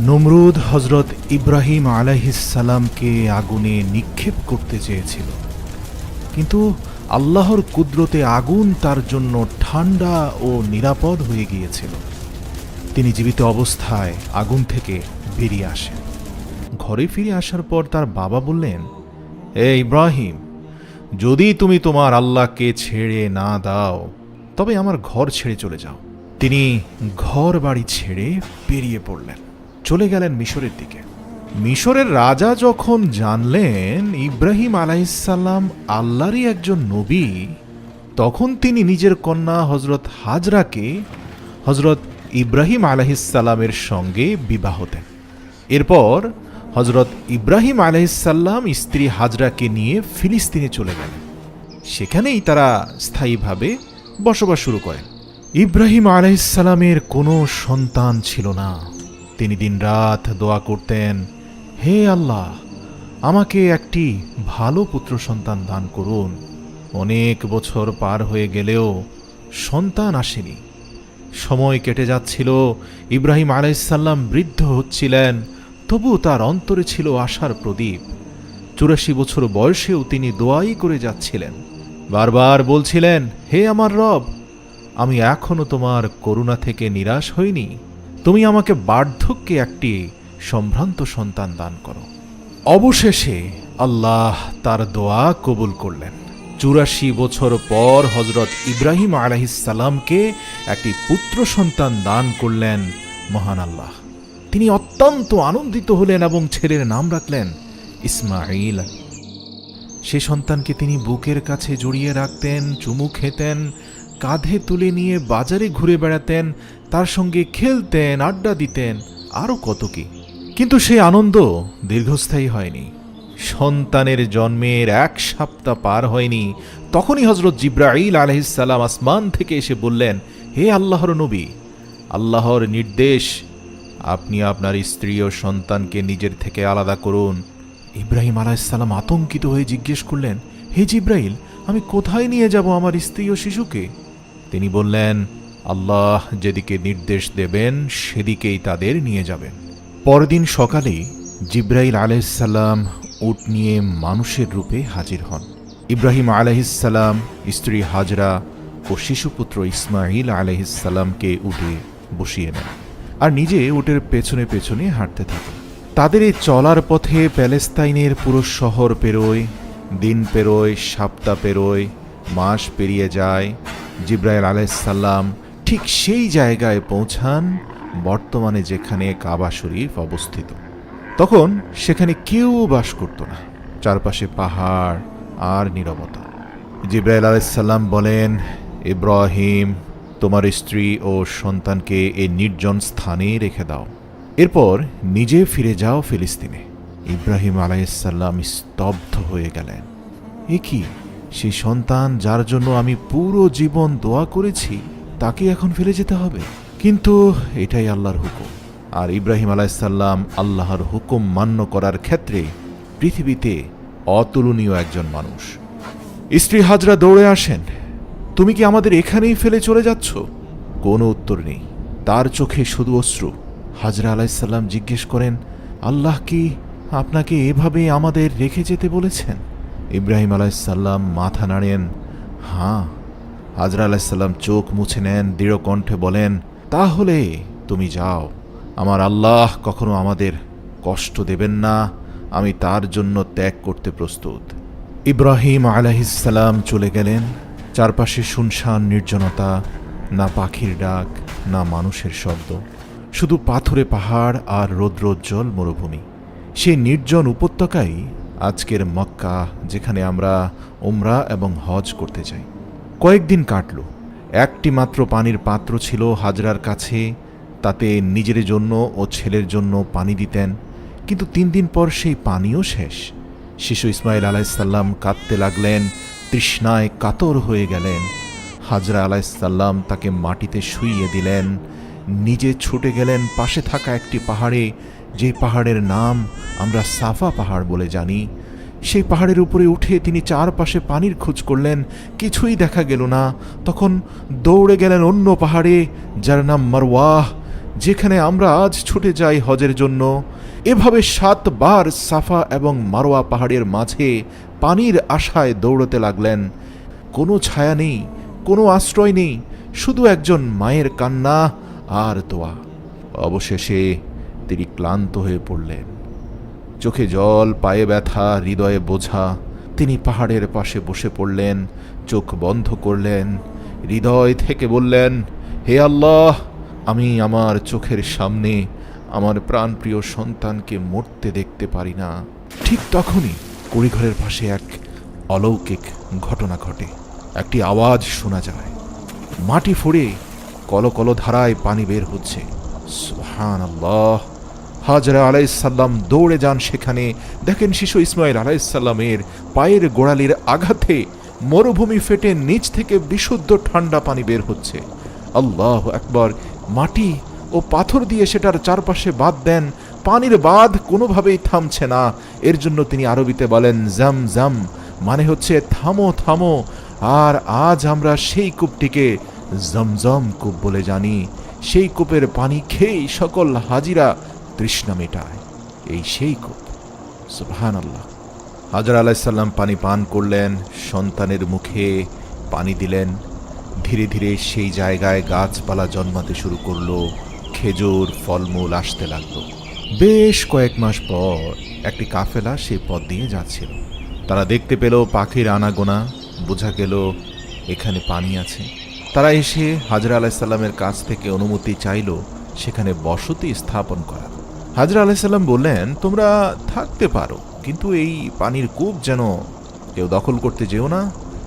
নমরুদ হজরত ইব্রাহিম আলাইহিসাল্লামকে আগুনে নিক্ষেপ করতে চেয়েছিল। কিন্তু আল্লাহর কুদরতে আগুন তার জন্য ঠান্ডা ও নিরাপদ হয়ে গিয়েছিল। তিনি জীবিত অবস্থায় আগুন থেকে বেরিয়ে আসেন। ঘরে ফিরে আসার পর তার বাবা বললেন, এ ইব্রাহিম, যদি তুমি তোমার আল্লাহকে ছেড়ে না দাও, তবে আমার ঘর ছেড়ে চলে যাও। তিনি ঘর বাড়ি ছেড়ে বেরিয়ে পড়লেন। চলে গেলেন মিশরের দিকে। মিশরের রাজা যখন জানলেন ইব্রাহিম আলাইসাল্লাম আল্লাহরই একজন নবী, তখন তিনি নিজের কন্যা হজরত হাজরাকে হজরত ইব্রাহিম আলাহিসাল্লামের সঙ্গে বিবাহ দেন। এরপর হজরত ইব্রাহিম আলাইসাল্লাম স্ত্রী হাজরাকে নিয়ে ফিলিস্তিনে চলে গেলেন। সেখানেই তারা স্থায়ীভাবে বসবাস শুরু করেন। ইব্রাহিম আলাইসাল্লামের কোনো সন্তান ছিল না। তিনি দিন রাত দোয়া করতেন, হে আল্লাহ, আমাকে একটি ভালো পুত্র সন্তান দান করুন। অনেক বছর পার হয়ে গেলেও সন্তান আসেনি। সময় কেটে যাচ্ছিল, ইব্রাহিম আলাইসাল্লাম বৃদ্ধ হচ্ছিলেন তবু তার অন্তরে ছিল আশার প্রদীপ। চুরাশি বছর বয়সেও তিনি দোয়াই করে যাচ্ছিলেন। বারবার বলছিলেন, হে আমার রব, আমি এখনও তোমার করুণা থেকে নিরাশ হইনি। তুমি আমাকে বার্ধক্যে একটি সম্ভ্রান্ত সন্তান দান করো। অবশেষে আল্লাহ তার দোয়া কবুল করলেন। চুরাশি বছর পর হজরত ইব্রাহিম আলাহিসাল্লামকে একটি পুত্র সন্তান দান করলেন মহান আল্লাহ। তিনি অত্যন্ত আনন্দিত হলেন এবং ছেলের নাম রাখলেন ইসমাইল সে সন্তানকে তিনি বুকের কাছে জড়িয়ে রাখতেন, চুমু খেতেন কাঁধে তুলে নিয়ে বাজারে ঘুরে বেড়াতেন, তার সঙ্গে খেলতেন, আড্ডা দিতেন, আরও কত কি। কিন্তু সেই আনন্দ দীর্ঘস্থায়ী হয়নি। সন্তানের জন্মের এক সপ্তাহ পার হয়নি। তখনই হজরত জিব্রাইল আলহিসাল্লাম আসমান থেকে এসে বললেন, হে আল্লাহর নবী, আল্লাহর নির্দেশ, আপনি আপনার স্ত্রী ও সন্তানকে নিজের থেকে আলাদা করুন। ইব্রাহিম আলাইসাল্লাম আতঙ্কিত হয়ে জিজ্ঞেস করলেন, হে জিব্রাইল, আমি কোথায় নিয়ে যাব আমার স্ত্রী ও শিশুকে? তিনি বললেন, আল্লাহ যেদিকে নির্দেশ দেবেন, সেদিকেই তাদের নিয়ে যাবেন। পরদিন সকালে জিব্রাইল আলাইসাল্লাম উট নিয়ে মানুষের রূপে হাজির হন। ইব্রাহিম আলাইসাল্লাম স্ত্রী হাজরা ও শিশুপুত্র ইসমাইল আলাইসাল্লামকে উঠে বসিয়ে নেন আর নিজে উটের পেছনে পেছনে হাঁটতে থাকে তাদের এই চলার পথে প্যালেস্তাইনের পুরো শহর পেরোয়, দিন পেরোয়, সপ্তাহ পেরোয়, মাস পেরিয়ে যায় জিব্রাইল আলাইসাল্লাম ঠিক সেই জায়গায় পৌঁছান, বর্তমানে যেখানে কাবা শরীফ অবস্থিত। তখন সেখানে কেউ বাস করত না, চারপাশে পাহাড় আর নীরবতা। জিব্রাইল আলাইসাল্লাম বলেন, ইব্রাহিম, তোমার স্ত্রী ও সন্তানকে এই নির্জন স্থানে রেখে দাও। এরপর নিজে ফিরে যাও ফিলিস্তিনে। ইব্রাহিম আলাইসাল্লাম স্তব্ধ হয়ে গেলেন। এ কি? সেই সন্তান যার জন্য আমি পুরো জীবন দোয়া করেছি, তাকে এখন ফেলে যেতে হবে। কিন্তু এটাই আল্লাহর হুকুম। আর ইব্রাহিম আলাইসাল্লাম আল্লাহর হুকুম মান্য করার ক্ষেত্রে পৃথিবীতে অতুলনীয় একজন মানুষ। স্ত্রী হাজরা দৌড়ে আসেন, তুমি কি আমাদের এখানেই ফেলে চলে যাচ্ছ? কোনো উত্তর নেই। তার চোখে শুধু অশ্রু। হাজরা আলাইসাল্লাম জিজ্ঞেস করেন, আল্লাহ কি আপনাকে এভাবে আমাদের রেখে যেতে বলেছেন? ইব্রাহিম আলাইসাল্লাম মাথা নাড়েন, হাঁ। হাজরা আলাইসাল্লাম চোখ মুছে নেন, দৃঢ় কণ্ঠে বলেন, তাহলে তুমি যাও। আমার আল্লাহ কখনো আমাদের কষ্ট দেবেন না। আমি তার জন্য ত্যাগ করতে প্রস্তুত। ইব্রাহিম আলাহিসাল্লাম চলে গেলেন। চারপাশে শুনশান, নির্জনতা, না পাখির ডাক, না মানুষের শব্দ। শুধু পাথুরে পাহাড় আর রৌদ্রোজ্জ্বল মরুভূমি। সেই নির্জন উপত্যকাই আজকের মক্কা, যেখানে আমরা ওমরা এবং হজ করতে যাই কয়েকদিন কাটল। একটি মাত্র পানির পাত্র ছিল হাজরার কাছে। তাতে নিজের জন্য ও ছেলের জন্য পানি দিতেন। কিন্তু তিন দিন পর সেই পানিও শেষ। শিশু ইসমাইল আলাইসাল্লাম কাঁদতে লাগলেন, তৃষ্ণায় কাতর হয়ে গেলেন। হাজরা আলাইসাল্লাম তাকে মাটিতে শুইয়ে দিলেন। নিজে ছুটে গেলেন পাশে থাকা একটি পাহাড়ে। যে পাহাড়ের নাম আমরা সাফা পাহাড় বলে জানি, সেই পাহাড়ের উপরে উঠে তিনি চারপাশে পানির খোঁজ করলেন, কিছুই দেখা গেল না। তখন দৌড়ে গেলেন অন্য পাহাড়ে, যার নাম মারওয়াহ, যেখানে আমরা আজ ছুটে যাই হজের জন্য। এভাবে সাতবার সাফা এবং মারোয়া পাহাড়ের মাঝে পানির আশায় দৌড়তে লাগলেন। কোনো ছায়া নেই, কোনো আশ্রয় নেই, শুধু একজন মায়ের কান্না আর দোয়া। অবশেষে তিনি ক্লান্ত হয়ে পড়লেন। চোখে জল, পায়ে ব্যথা, হৃদয়ে বোঝা, তিনি পাহাড়ের পাশে বসে পড়লেন, চোখ বন্ধ করলেন, হৃদয় থেকে বললেন, হে আল্লাহ, আমি আমার চোখের সামনে আমার প্রাণপ্রিয় সন্তানকে মরতে দেখতে পারি না। ঠিক তখনই কুড়িঘরের পাশে এক অলৌকিক ঘটনা ঘটে। একটি আওয়াজ শোনা যায়। মাটি ফোড়ে কলকল ধারায় পানি বের হচ্ছে। সুহান আল্লাহ হাজরা আলাইসাল্লাম দৌড়ে যান সেখানে। দেখেন শিশু ইসমাইল আলাইসাল্লামের পায়ের গোড়ালির আঘাতে মরুভূমি ফেটে নিচ থেকে বিশুদ্ধ ঠান্ডা পানি বের হচ্ছে। আল্লাহ একবার মাটি ও পাথর দিয়ে সেটার চারপাশে বাঁধ দেন। পানির বাঁধ কোনোভাবেই থামছে না। এর জন্য তিনি আরবিতে বলেন, জাম জাম। মানে হচ্ছে, থামো থামো। আর আজ আমরা সেই কূপটিকে জমজম কূপ বলে জানি। সেই কূপের পানি খেয়েই সকল হাজিরা তৃষ্ণা মেটায়। এই সেই কূপ। সুবহান আল্লাহ হাজার আলাইসাল্লাম পানি পান করলেন, সন্তানের মুখে পানি দিলেন। ধীরে ধীরে সেই জায়গায় গাছপালা জন্মাতে শুরু করল, খেজুর, ফলমূল আসতে লাগল। বেশ কয়েক মাস পর একটি কাফেলা সেই পথ দিয়ে যাচ্ছিল। তারা দেখতে পেল পাখির আনাগোনা, বোঝা গেল এখানে পানি আছে। তারা এসে হাজরা আলাইসাল্লামের কাছ থেকে অনুমতি চাইল, সেখানে বসতি স্থাপন করা। হাজরা আলাইসাল্লাম বললেন, তোমরা থাকতে পারো, কিন্তু এই পানির কূপ যেন কেউ দখল করতে যেও না,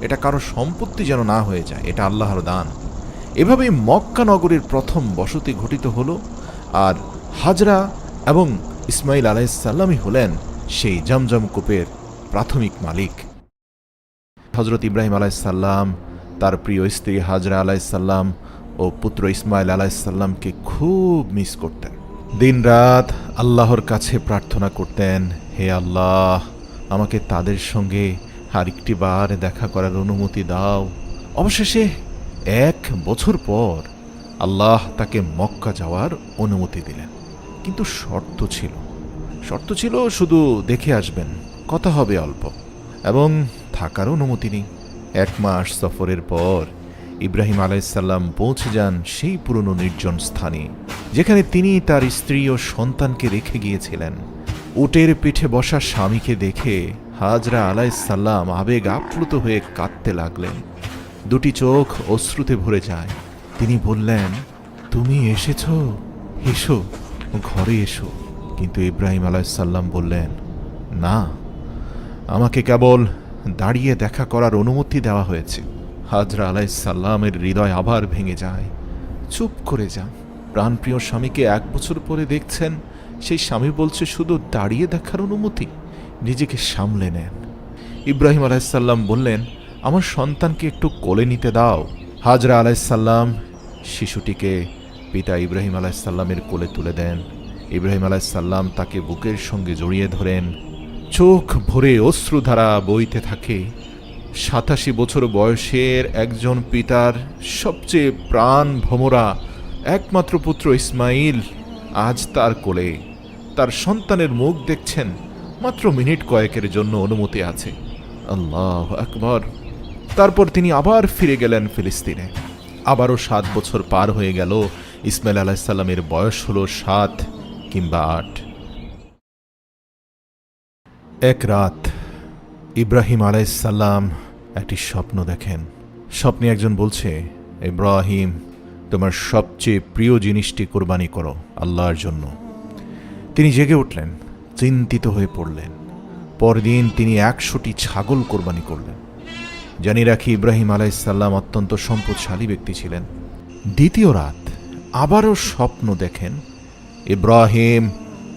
এটা কারও সম্পত্তি যেন না হয়ে যায়, এটা আল্লাহর দান। এভাবেই মক্কা নগরীর প্রথম বসতি ঘটিত হলো, আর হাজরা এবং ইসমাইল আলাইসাল্লামই হলেন সেই জমজম কূপের প্রাথমিক মালিক। হজরত ইব্রাহিম আলাইসাল্লাম তার প্রিয় স্ত্রী হাজরা আলাইসাল্লাম ও পুত্র ইসমাইল আলাইসাল্লামকে খুব মিস করতেন। দিনরাত আল্লাহর কাছে প্রার্থনা করতেন, হে আল্লাহ, আমাকে তাদের সঙ্গে আরেকটি বার দেখা করার অনুমতি দাও। অবশেষে এক বছর পর আল্লাহ তাকে মক্কা যাওয়ার অনুমতি দিলেন। কিন্তু শর্ত ছিল। শর্ত ছিল শুধু দেখে আসবেন, কথা হবে অল্প, এবং থাকার অনুমতি নেই। এক মাস সফরের পর ইব্রাহিম আলাইসাল্লাম পৌঁছে যান সেই পুরনো নির্জন স্থানে, যেখানে তিনি তার স্ত্রী ও সন্তানকে রেখে গিয়েছিলেন। উটের পিঠে বসা স্বামীকে দেখে হাজরা আলাইসাল্লাম আবেগ আপ্লুত হয়ে কাঁদতে লাগলেন। দুটি চোখ অশ্রুতে ভরে যায়। তিনি বললেন, তুমি এসেছ? এসো, ঘরে এসো। কিন্তু ইব্রাহিম আলাইসাল্লাম বললেন, না, আমাকে কেবল দাঁড়িয়ে দেখা করার অনুমতি দেওয়া হয়েছে। হাজরা আলাইসাল্লামের হৃদয় আবার ভেঙে যায়। চুপ করে যান। প্রাণপ্রিয় স্বামীকে এক বছর পরে দেখছেন, সেই স্বামী বলছে, শুধু দাঁড়িয়ে দেখার অনুমতি, নিজেকে সামলে নেন। ইব্রাহিম আলাইসাল্লাম বললেন, আমার সন্তানকে একটু কোলে নিতে দাও। হাজরা আলাইসাল্লাম শিশুটিকে পিতা ইব্রাহিম আলাইসাল্লামের কোলে তুলে দেন। ইব্রাহিম আলাইসাল্লাম তাকে বুকের সঙ্গে জড়িয়ে ধরেন। চোখ ভরে অশ্রুধারা বইতে থাকে। সাতাশি বছর বয়সের একজন পিতার সবচেয়ে প্রাণ ভমরা, একমাত্র পুত্র ইসমাইল আজ তার কোলে। তার সন্তানের মুখ দেখছেন মাত্র মিনিট কয়েকের জন্য অনুমতি আছে। আল্লাহ আকবর। তারপর তিনি আবার ফিরে গেলেন ফিলিস্তিনে। আবারও সাত বছর পার হয়ে গেল, ইসমাইল আলাহিসাল্লামের বয়স হলো সাত কিংবা আট। এক রাত ইব্রাহিম আলাইসাল্লাম একটি স্বপ্ন দেখেন। স্বপ্নে একজন বলছে, ইব্রাহিম, তোমার সবচেয়ে প্রিয় জিনিসটি কোরবানি করো আল্লাহর জন্য। তিনি জেগে উঠলেন, চিন্তিত হয়ে পড়লেন। পরদিন তিনি একশোটি ছাগল কোরবানি করলেন। জানি রাখি, ইব্রাহিম আলাইসাল্লাম অত্যন্ত সম্পদশালী ব্যক্তি ছিলেন। দ্বিতীয় রাত আবারও স্বপ্ন দেখেন, ইব্রাহিম,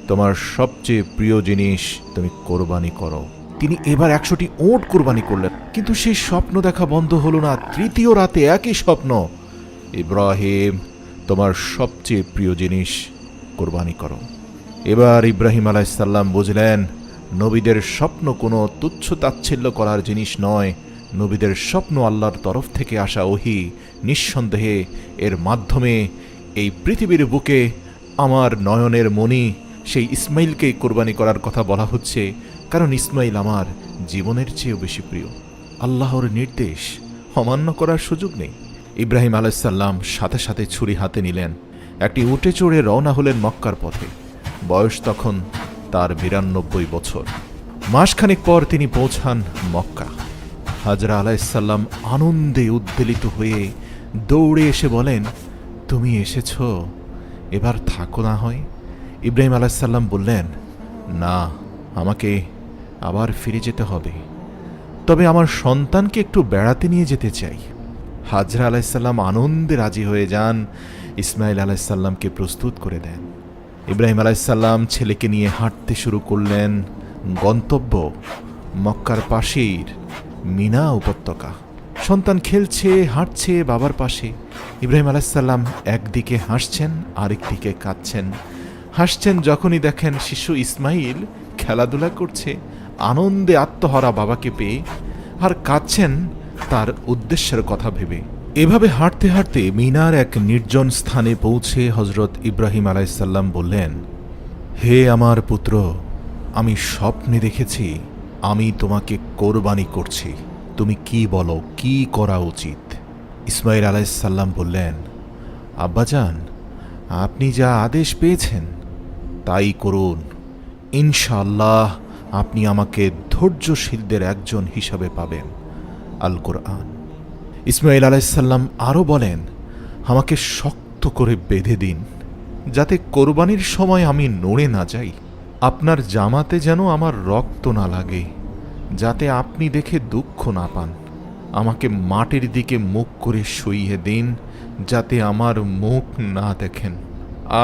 তোমার সবচেয়ে প্রিয় জিনিস তুমি কোরবানি করো। তিনি এবার একশোটি ওট কোরবানি করলেন। কিন্তু সেই স্বপ্ন দেখা বন্ধ হলো না, তৃতীয় রাতে একই স্বপ্ন। ইব্রাহিম, তোমার সবচেয়ে প্রিয় জিনিস কোরবানি করো। এবার ইব্রাহিম আলাইসাল্লাম বুঝলেন, নবীদের স্বপ্ন কোনো তুচ্ছ তাচ্ছিল্য করার জিনিস নয়। নবীদের স্বপ্ন আল্লাহর তরফ থেকে আসা ওহি। নিঃসন্দেহে এর মাধ্যমে এই পৃথিবীর বুকে আমার নয়নের মণি, সেই ইসমাইলকে কোরবানি করার কথা বলা হচ্ছে। কারণ ইসমাইল আমার জীবনের চেয়েও বেশি প্রিয়। আল্লাহর নির্দেশ অমান্য করার সুযোগ নেই। ইব্রাহিম আলাইসাল্লাম সাথে সাথে ছুরি হাতে নিলেন। একটি উটে চড়ে রওনা হলেন মক্কার পথে। বয়স তখন তার বিরানব্বই বছর। মাসখানেক পর তিনি পৌঁছান মক্কা। হাজরা আলাইসাল্লাম আনন্দে উদ্বেলিত হয়ে দৌড়ে এসে বলেন, তুমি এসেছ? এবার থাকো না হয়? ইব্রাহিম আলাইসাল্লাম বললেন, না, আমাকে আবার ফিরে যেতে হবে। তবে আমার সন্তানকে একটু বেড়াতে নিয়ে যেতে চাই। হাজরা আলাইসাল্লাম আনন্দে রাজি হয়ে যান ইসমাইল আলাইসাল্লামকে প্রস্তুত করে দেন। ইব্রাহিম আলাইসাল্লাম ছেলেকে নিয়ে হাঁটতে শুরু করলেন, গন্তব্য মক্কার পাশের মিনা উপত্যকা। সন্তান খেলছে, হাঁটছে বাবার পাশে। ইব্রাহিম আলাইসাল্লাম একদিকে হাসছেন, আরেকদিকে কাঁদছেন। হাসছেন যখনই দেখেন শিশু ইসমাইল খেলাধুলা করছে আনন্দে আত্মহারা বাবাকে পেয়ে আর কাঁদছেন তার উদ্দেশ্যের কথা ভেবে। এভাবে হাঁটতে হাঁটতে মিনার এক নির্জন স্থানে পৌঁছে হজরত ইব্রাহিম আলাইসাল্লাম বললেন, হে আমার পুত্র, আমি স্বপ্নে দেখেছি, আমি তোমাকে কোরবানি করছি। তুমি কি বলো, কি করা উচিত? ইসমাইল আলাইসাল্লাম বললেন, আব্বাজান, আপনি যা আদেশ পেয়েছেন, তাই করুন। ইনশাআল্লাহ আপনি আমাকে ধৈর্যশীলদের একজন হিসাবে পাবেন। আল কোরআন। ইসমাইল আলাইসাল্লাম আরও বলেন, আমাকে শক্ত করে বেঁধে দিন, যাতে কোরবানির সময় আমি নড়ে না যাই। আপনার জামাতে যেন আমার রক্ত না লাগে, যাতে আপনি দেখে দুঃখ না পান। আমাকে মাটির দিকে মুখ করে শুইয়ে দিন, যাতে আমার মুখ না দেখেন।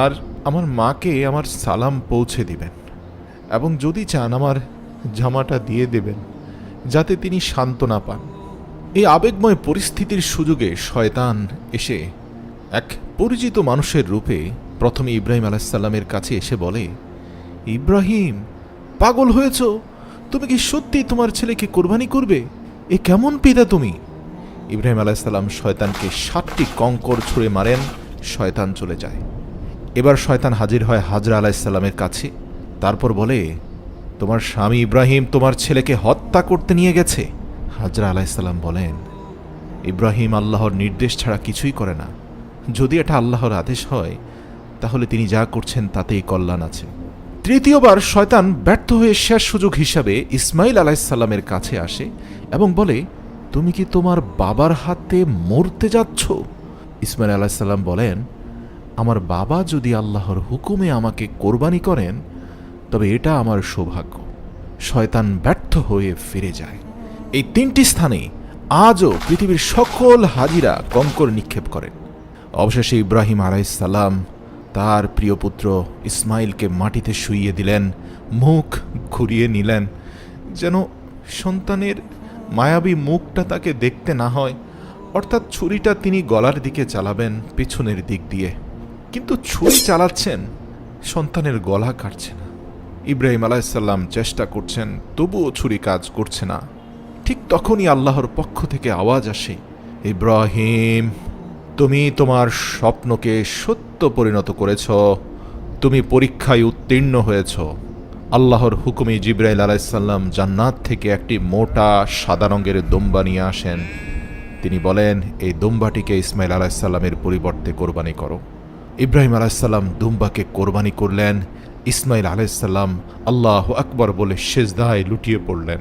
আর আমার মাকে আমার সালাম পৌঁছে দিবেন। এবং যদি চান আমার জামাটা দিয়ে দেবেন, যাতে তিনি সান্ত্বনা পান। এই আবেগময় পরিস্থিতির সুযোগে শয়তান এসে এক পরিচিত মানুষের রূপে প্রথমে ইব্রাহিম আলাহিসাল্লামের কাছে এসে বলে, ইব্রাহিম, পাগল হয়েছ? তুমি কি সত্যি তোমার ছেলেকে কোরবানি করবে? এ কেমন পিতা তুমি? ইব্রাহিম আলাইসাল্লাম শয়তানকে সাতটি কঙ্কর ছুঁড়ে মারেন, শয়তান চলে যায়। এবার শয়তান হাজির হয় হাজরা আলাইসাল্লামের কাছে। তারপর বলে, তোমার স্বামী ইব্রাহিম তোমার ছেলেকে হত্যা করতে নিয়ে গেছে? হাজরা আলাইসাল্লাম বলেন, ইব্রাহিম আল্লাহর নির্দেশ ছাড়া কিছুই করে না। যদি এটা আল্লাহর আদেশ হয়, তাহলে তিনি যা করছেন তাতেই কল্যাণ আছে। তৃতীয়বার শয়তান ব্যর্থ হয়ে শেষ সুযোগ হিসাবে ইসমাইল আলাইসাল্লামের কাছে আসে এবং বলে, তুমি কি তোমার বাবার হাতে মরতে যাচ্ছ? ইসমাইল আলাইসাল্লাম বলেন, আমার বাবা যদি আল্লাহর হুকুমে আমাকে কোরবানি করেন তবে এটা আমার সৌভাগ্য। শয়তান ব্যর্থ হয়ে ফিরে যায়। এই তিনটি স্থানে আজও পৃথিবীর সকল হাজিরা কঙ্কর নিক্ষেপ করেন। অবশেষে ইব্রাহিম আলাইসাল্লাম তার প্রিয় পুত্র ইসমাইলকে মাটিতে শুইয়ে দিলেন, মুখ ঘুরিয়ে নিলেন, যেন সন্তানের মায়াবী মুখটা তাকে দেখতে না হয়। অর্থাৎ ছুরিটা তিনি গলার দিকে চালাবেন পেছনের দিক দিয়ে। কিন্তু ছুরি চালাচ্ছেন, সন্তানের গলা কাটছে না। ইব্রাহিম আলাইসাল্লাম চেষ্টা করছেন, তবুও ছুরি কাজ করছে না। ঠিক তখনই আল্লাহর পক্ষ থেকে আওয়াজ আসে, ইব্রাহিম, তুমি তোমার স্বপ্নকে সত্য পরিণত করেছ, তুমি পরীক্ষায় উত্তীর্ণ হয়েছ। আল্লাহর হুকুমে জিব্রাইল আলাইসাল্লাম জান্নাত থেকে একটি মোটা সাদা রঙের দোম্বা নিয়ে আসেন। তিনি বলেন, এই দুম্বাটিকে ইসমাইল আলাইসাল্লামের পরিবর্তে কোরবানি করো। ইব্রাহিম আলাইসাল্লাম দুম্বাকে কোরবানি করলেন ইসমাইল আলাইসাল্লাম আল্লাহ আকবর বলে শেজদায় লুটিয়ে পড়লেন।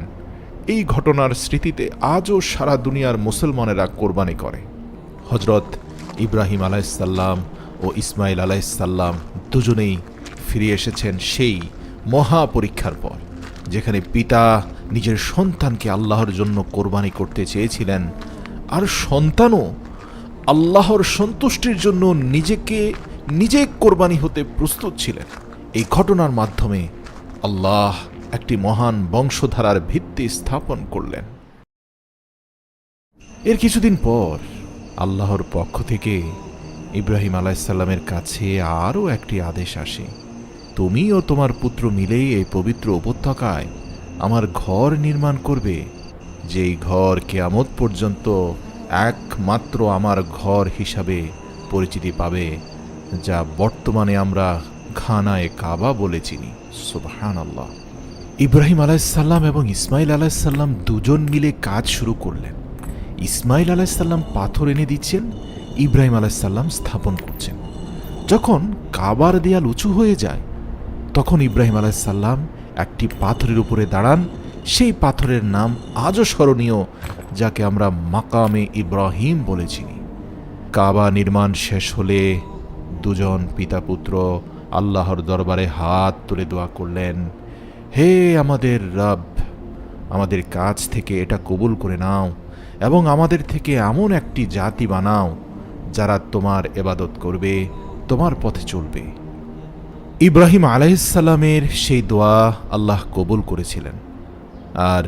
এই ঘটনার স্মৃতিতে আজও সারা দুনিয়ার মুসলমানেরা কোরবানি করে। হজরত ইব্রাহিম আলাইসাল্লাম ও ইসমাইল আলাইসাল্লাম দুজনেই ফিরে এসেছেন সেই মহা পরীক্ষার পর, যেখানে পিতা নিজের সন্তানকে আল্লাহর জন্য কোরবানি করতে চেয়েছিলেন আর সন্তানও আল্লাহর সন্তুষ্টির জন্য নিজেকে নিজে কোরবানি হতে প্রস্তুত ছিলেন। এই ঘটনার মাধ্যমে আল্লাহ একটি মহান বংশধারার ভিত্তি স্থাপন করলেন। এর কিছুদিন পর আল্লাহর পক্ষ থেকে ইব্রাহিম আলাইসাল্লামের কাছে আরও একটি আদেশ আসে। তুমি ও তোমার পুত্র মিলেই এই পবিত্র উপত্যকায় আমার ঘর নির্মাণ করবে। যেই ঘর কেয়ামত পর্যন্ত একমাত্র আমার ঘর হিসাবে পরিচিতি পাবে, যা বর্তমানে আমরা খানায় কাবা বলে চিনি। সুবহান আল্লাহ ইব্রাহিম আলাইসাল্লাম এবং ইসমাইল আলাইসাল্লাম দুজন মিলে কাজ শুরু করলেন। ইসমাইল আলাইসাল্লাম পাথর এনে দিচ্ছেন, ইব্রাহিম আলাইসাল্লাম স্থাপন করছেন। যখন কাবার দেয়াল উঁচু হয়ে যায়, তখন ইব্রাহিম আলাইসাল্লাম একটি পাথরের উপরে দাঁড়ান। সেই পাথরের নাম আজও স্মরণীয়, যাকে আমরা মাকামে ইব্রাহিম বলে চিনি। কাবা নির্মাণ শেষ হলে দুজন পিতা পুত্র আল্লাহর দরবারে হাত তুলে দোয়া করলেন, হে আমাদের রব, আমাদের কাছ থেকে এটা কবুল করে নাও এবং আমাদের থেকে এমন একটি জাতি বানাও যারা তোমার এবাদত করবে, তোমার পথে চলবে। ইব্রাহিম আলাইসাল্লামের সেই দোয়া আল্লাহ কবুল করেছিলেন। আর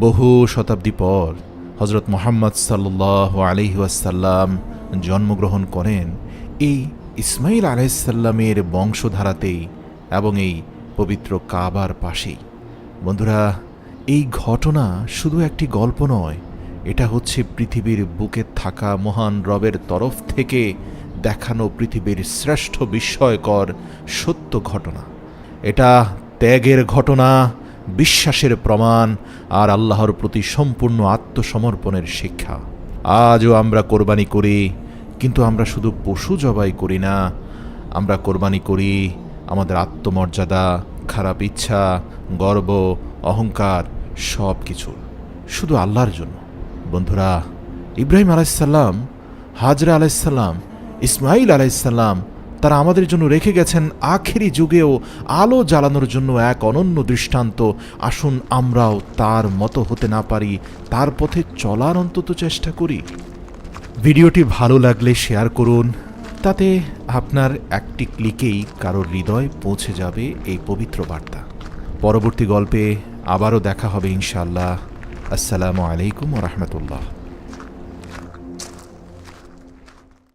বহু শতাব্দী পর হজরত মোহাম্মদ সাল্লাহ আলহিউসাল্লাম জন্মগ্রহণ করেন এই ইসমাইল আলাইসাল্লামের বংশধারাতেই এবং এই পবিত্র কাবার পাশেই। বন্ধুরা, এই ঘটনা শুধু একটি গল্প নয়, এটা হচ্ছে পৃথিবীর বুকে থাকা মহান রবের তরফ থেকে দেখানো পৃথিবীর শ্রেষ্ঠ বিস্ময়কর সত্য ঘটনা। এটা ত্যাগের ঘটনা, বিশ্বাসের প্রমাণ আর আল্লাহর প্রতি সম্পূর্ণ আত্মসমর্পণের শিক্ষা। আজও আমরা কোরবানি করি কিন্তু আমরা শুধু পশু জবাই করি না। আমরা কোরবানি করি, আমাদের আত্মমর্যাদা, খারাপ ইচ্ছা, গর্ব, অহংকার সব কিছু শুধু আল্লাহর জন্য। বন্ধুরা, ইব্রাহিম আলাইসাল্লাম হাজরা আলাইসাল্লাম ইসমাইল আলাইসাল্লাম তারা আমাদের জন্য রেখে গেছেন আখেরি যুগেও আলো জ্বালানোর জন্য এক অনন্য দৃষ্টান্ত। আসুন আমরাও তার মতো হতে না পারি, তার পথে চলার অন্তত চেষ্টা করি। ভিডিওটি ভালো লাগলে শেয়ার করুন, তাতে আপনার একটি ক্লিকেই কারোর হৃদয় পৌঁছে যাবে এই পবিত্র বার্তা। পরবর্তী গল্পে আবারও দেখা হবে ইনশাল্লাহ আসসালামু আলাইকুম রহমতুল্লাহ।